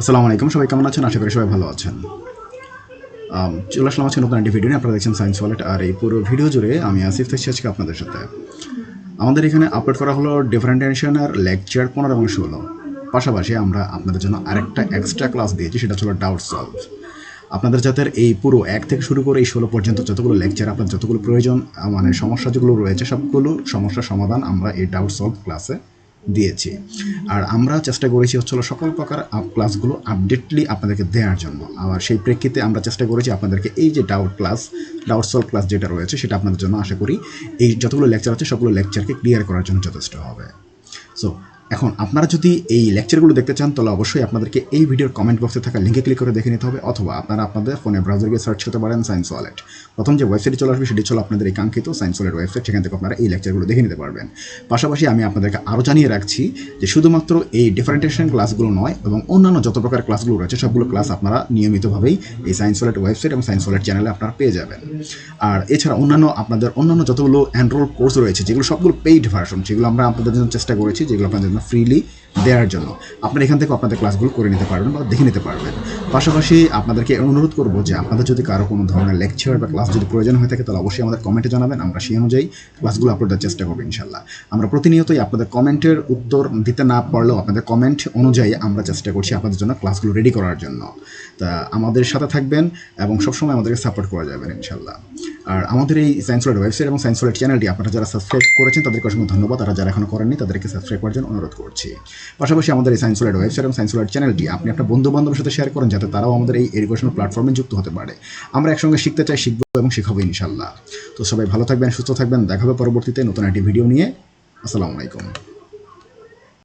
আসসালামু আলাইকুম। সবাই কেমন আছেন? আশা করি সবাই ভালো আছেন। চলে আসলাম আজকে নতুন একটি ভিডিও নিয়ে। আপনারা দেখছেন সায়েন্স ওয়ালেট আর এই পুরো ভিডিও জুড়ে আমি আসিফ থাকছি আজকে আপনাদের সাথে। আমাদের এখানে আপলোড করা হলো ডিফারেন্টেশনের লেকচার পনেরো এবং ষোলো। পাশাপাশি আমরা আপনাদের জন্য আরেকটা এক্সট্রা ক্লাস দিয়েছি, সেটা ছিল ডাউট সলভ আপনাদের যাদের এই পুরো এক থেকে শুরু করে এই ষোলো পর্যন্ত যতগুলো লেকচার আপনার যতগুলো প্রয়োজন মানে সমস্যা যেগুলো রয়েছে, সবগুলো সমস্যার সমাধান আমরা এই ডাউট সলভ ক্লাসে দিয়েছি। আর আমরা চেষ্টা করেছি হচ্ছিল সকল প্রকার ক্লাসগুলো আপডেটলি আপনাদেরকে দেওয়ার জন্য। আর সেই প্রেক্ষিতে আমরা চেষ্টা করেছি আপনাদেরকে এই যে doubt class doubt solve class যেটা রয়েছে সেটা আপনাদের জন্য আশা করি এই যতগুলো লেকচার আছে, সবগুলো লেকচারকে ক্লিয়ার করার জন্য যথেষ্ট হবে। সো এখন আপনারা যদি এই লেকচারগুলো দেখতে চান, তাহলে অবশ্যই আপনাদেরকে এই ভিডিওর কমেন্ট বক্সে থাকা লিঙ্কে ক্লিক করে দেখে নিতে হবে, অথবা আপনারা আপনাদের ফোনে ব্রাউজার গিয়ে সার্চ করতে পারেন সায়েন্স ওয়ালেট প্রথম যে ওয়েবসাইটে চলে আসবে, সেটি হলো আপনাদের এই কাঙ্ক্ষিত সায়েন্স ওয়ালেট ওয়েবসাইট সেখান থেকে আপনারা এই লেকচারগুলো দেখে নিতে পারবেন। পাশাপাশি আমি আপনাদেরকে আরও জানিয়ে রাখছি যে শুধুমাত্র এই ডিফারেন্টেশন ক্লাসগুলো নয়, এবং অন্যান্য যত প্রকার ক্লাসগুলো রয়েছে, সবগুলো ক্লাস আপনারা নিয়মিতভাবেই এই সায়েন্স ওয়ালেট ওয়েবসাইট এবং সায়েন্স ওয়ালেট চ্যানেলে আপনারা পেয়ে যাবেন। আর এছাড়া অন্যান্য আপনাদের অন্যান্য যতগুলো অ্যান্ড্রোল কোর্স রয়েছে, যেগুলো সবগুলো পেইড ভার্সন যেগুলো আমরা আপনাদের জন্য চেষ্টা করেছি, যেগুলো আপনাদের জন্য ফ্রিলি দেওয়ার জন্য। আপনারা এখান থেকে আপনাদের ক্লাসগুলো করে নিতে পারবেন বা দেখে নিতে পারবেন। পাশাপাশি আপনাদেরকে অনুরোধ করব যে আপনাদের যদি কারও কোনো ধরনের লেকচার বা ক্লাস যদি প্রয়োজন হয়ে থাকে, তাহলে অবশ্যই আমাদের কমেন্টে জানাবেন। আমরা সেই অনুযায়ী ক্লাসগুলো আপলোড দেওয়ার চেষ্টা করব ইনশাল্লাহ আমরা প্রতিনিয়তই আপনাদের কমেন্টের উত্তর দিতে না পারলেও আপনাদের কমেন্ট অনুযায়ী আমরা চেষ্টা করছি আপনাদের জন্য ক্লাসগুলো রেডি করার জন্য। তা আমাদের সাথে থাকবেন এবং সবসময় আমাদেরকে সাপোর্ট করা যাবেন ইনশাল্লাহ আর আমাদের এই সায়েন্স ওয়ার্ল্ড ওয়েবসাইট এবং সায়েন্স ওয়ার্ল্ড চ্যানেলটি আপনারা যারা সাবস্ক্রাইব করেছেন, তাদেরকে অসংখ্য ধন্যবাদ। আর যারা এখনও করেননি, তাদেরকে সাবস্ক্রাইব করার জন্য অনুরোধ করছি। পাশাপাশি আমাদের এই সায়েন্স ওয়ার্ল্ড ওয়েবসাইট এবং সায়েন্স ওয়ার্ল্ড চ্যানেলটি আপনি আপনার বন্ধু বান্ধবের সাথে শেয়ার করেন, যাতে তারাও আমাদের এই এডুকেশনাল প্ল্যাটফর্মে যুক্ত হতে পারে। আমরা একসঙ্গে শিখতে চাই, শিখব এবং শেখাবো ইনশাল্লাহ তো সবাই ভালো থাকবেন, সুস্থ থাকবেন। দেখা হবে পরবর্তীতে নতুন একটি ভিডিও নিয়ে। আসসালামু আলাইকুম।